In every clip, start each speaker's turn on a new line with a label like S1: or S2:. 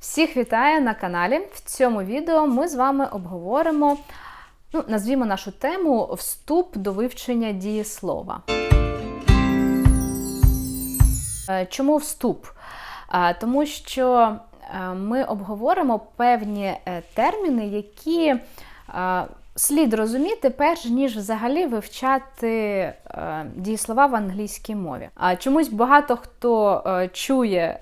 S1: Всіх вітаю на каналі. В цьому відео ми з вами обговоримо, ну, назвімо нашу тему Вступ до вивчення дієслова. Е, Чому вступ? Е, Тому що е, ми обговоримо певні терміни, які слід розуміти, перш ніж взагалі вивчати е, дієслова в англійській мові. А чомусь багато хто е, чує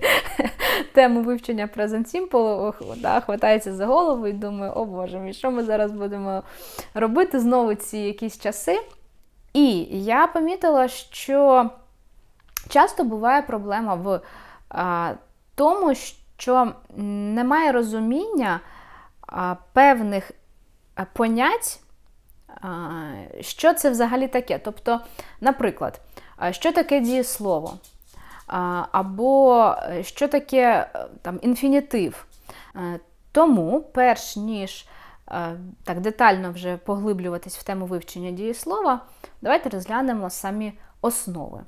S1: тему вивчення Present Simple, да, хватається за голову і думає, о Боже мій, що ми зараз будемо робити знову ці якісь часи. І я помітила, що часто буває проблема в а, тому, що немає розуміння певних понять, що це взагалі таке. Тобто, наприклад, що таке дієслово? Або е, що таке е, там, інфінітив. Е, Тому, перш ніж е, так детально вже поглиблюватись в тему вивчення дієслова, давайте розглянемо самі основи.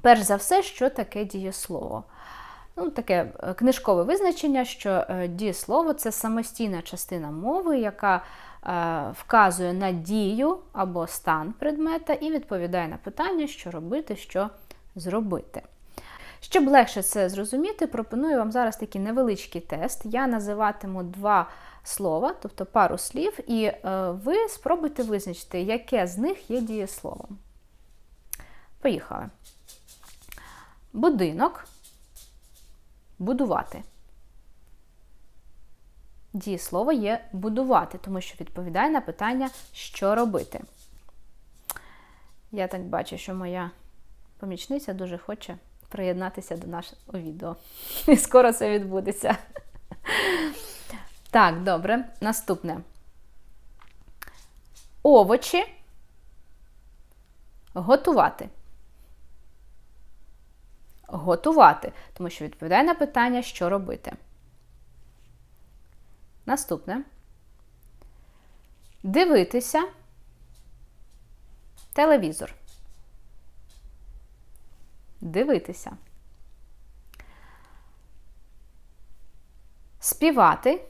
S1: Перш за все, що таке дієслово? Ну, таке е, книжкове визначення, що е, дієслово це самостійна частина мови, яка е, вказує на дію або стан предмета і відповідає на питання, що робити, що зробити. Щоб легше це зрозуміти, пропоную вам зараз такий невеличкий тест. Я називатиму два слова, тобто пару слів, і ви спробуйте визначити, яке з них є дієсловом. Поїхали. Будинок. Будувати. Дієслово є будувати, тому що відповідає на питання, що робити. Я так бачу, що моя помічниця дуже хоче приєднатися до нашого відео. І скоро це відбудеться. Так, добре. Наступне. Овочі. Готувати. Готувати, тому що відповідає на питання, що робити. Наступне. Дивитися. Телевізор. Дивитися. Співати.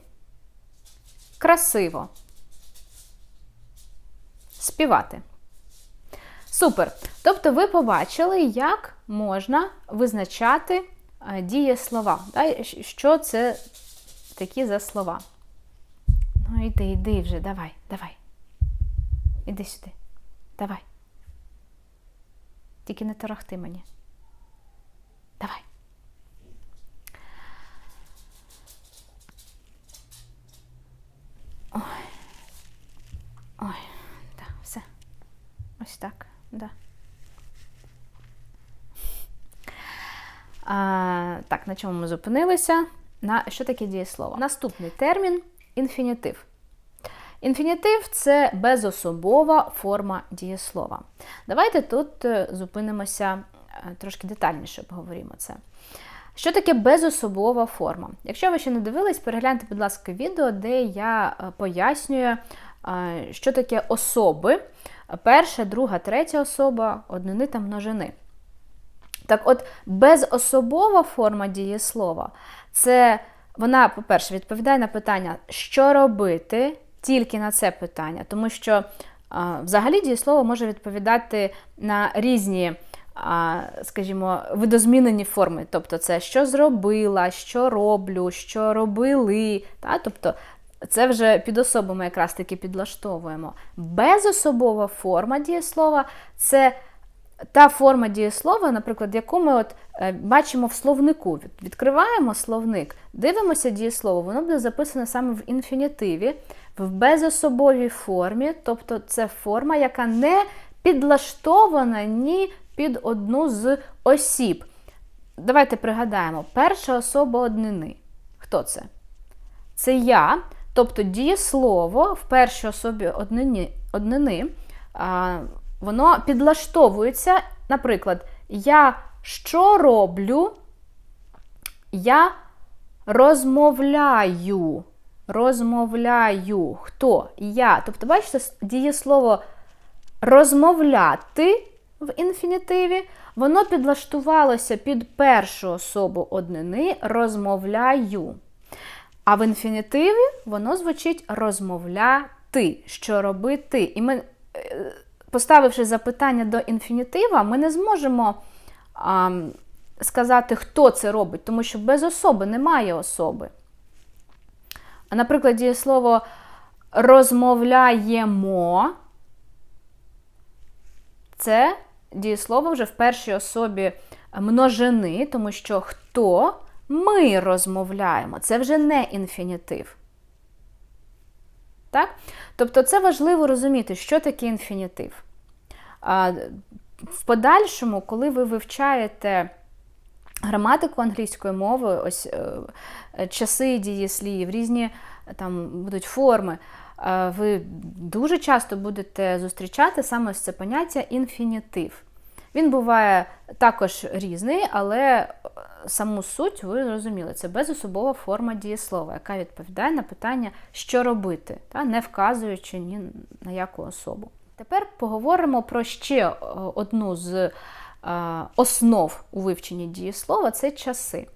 S1: Красиво. Співати. Супер. Тобто ви побачили, як можна визначати е, дієслова. Да? Що це такі за слова? Ну, йди, йди вже, давай, давай. Іди сюди. Давай. Тільки не торохти мені. Давай. Ой. Ой, так, все. Ось так, да. А, так, на чому ми зупинилися? На що таке дієслово? Наступний термін інфінітив. Інфінітив це безособова форма дієслова. Давайте тут е, зупинимося е, трошки детальніше обговоримо це. Що таке безособова форма? Якщо ви ще не дивились, перегляньте, будь ласка, відео, де я е, пояснюю, що таке особи. Перша, друга, третя особа, однини та множини. Так от, безособова форма дієслова це вона, по-перше, відповідає на питання, що робити, тільки на це питання, тому що а, взагалі дієслово може відповідати на різні, скажімо, видозмінені форми. Тобто, це що зробила, що роблю, що робили. Та? Тобто, це вже під особами якраз таки підлаштовуємо. Безособова форма дієслова це та форма дієслова, наприклад, яку ми от е, бачимо в словнику. Відкриваємо словник, дивимося дієслово, воно буде записане саме в інфінітиві, в безособовій формі, тобто це форма, яка не підлаштована ні під одну з осіб. Давайте пригадаємо, перша особа однини. Хто це? Це я, тобто дієслово в першій особі однини. однини а, воно підлаштовується, наприклад, я що роблю? Я розмовляю. Розмовляю. Хто? Я. Тобто, бачите, дієслово розмовляти в інфінітиві, Воно підлаштувалося під першу особу однини розмовляю. А в інфінітиві воно звучить розмовляти, що робити. І ми, е, поставивши запитання до інфінітива, ми не зможемо а, сказати, хто це робить, тому що без особи немає особи. А, наприклад, дієслово розмовляємо. Це дієслово вже в першій особі множини, тому що хто ми розмовляємо. Це вже не інфінітив. Так? Тобто це важливо розуміти, що таке інфінітив. В подальшому, коли ви вивчаєте граматику англійської мови, ось е, часи дієслів, різні там будуть форми, е, ви дуже часто будете зустрічати саме це поняття інфінітив. Він буває також різний, але саму суть ви зрозуміли, це безособова форма дієслова, яка відповідає на питання, що робити, та, не вказуючи ні на яку особу. Тепер поговоримо про ще е, одну з е, основ у вивченні дієслова це часи.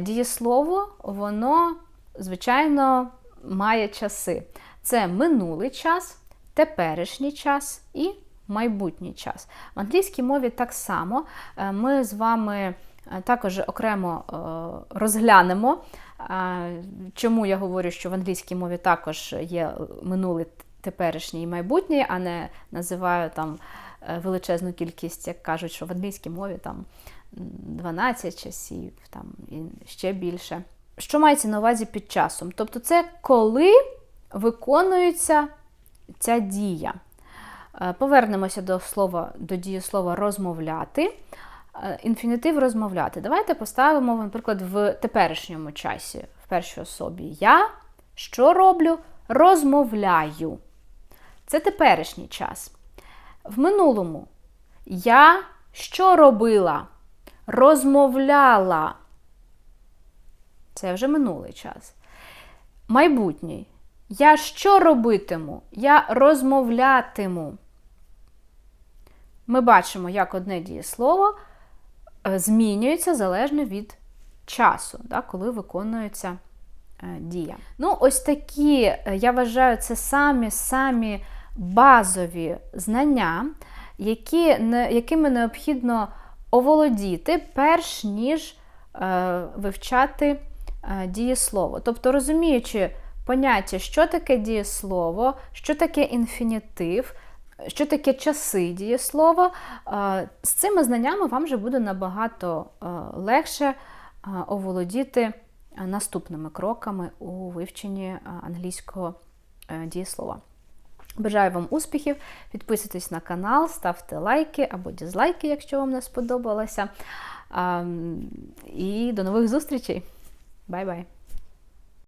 S1: Дієслово, воно, звичайно, має часи. Це минулий час, теперішній час і майбутній час. В англійській мові так само е, ми з вами також окремо розглянемо, чому я говорю, що в англійській мові також є минулий теперішній і майбутнє, а не називаю там е, величезну кількість, як кажуть, що в англійській мові там 12 часів, там і ще більше. Що мається на увазі під часом? Тобто, це коли виконується ця дія. Е, повернемося до слова, до дієслова розмовляти. Е, інфінітив розмовляти. Давайте поставимо, наприклад, в теперішньому часі, в першій особі. Я що роблю? Розмовляю. Це теперішній час. В минулому я що робила? Розмовляла. Це вже минулий час. Майбутній. Я що робитиму? Я розмовлятиму. Ми бачимо, як одне дієслово е, змінюється залежно від часу, да, коли виконується е, дія. Ну, ось такі, е, я вважаю, це самі-самі базові знання, які, якими необхідно оволодіти, перш ніж вивчати дієслово. Тобто, розуміючи поняття, що таке дієслово, що таке інфінітив, що таке часи дієслова, е, з цими знаннями вам вже буде набагато е, легше е, оволодіти наступними кроками у вивченні англійського дієслова. Бажаю вам успіхів, підписуйтесь на канал, ставте лайки або дізлайки, якщо вам не сподобалося. І до нових зустрічей. Бай-бай!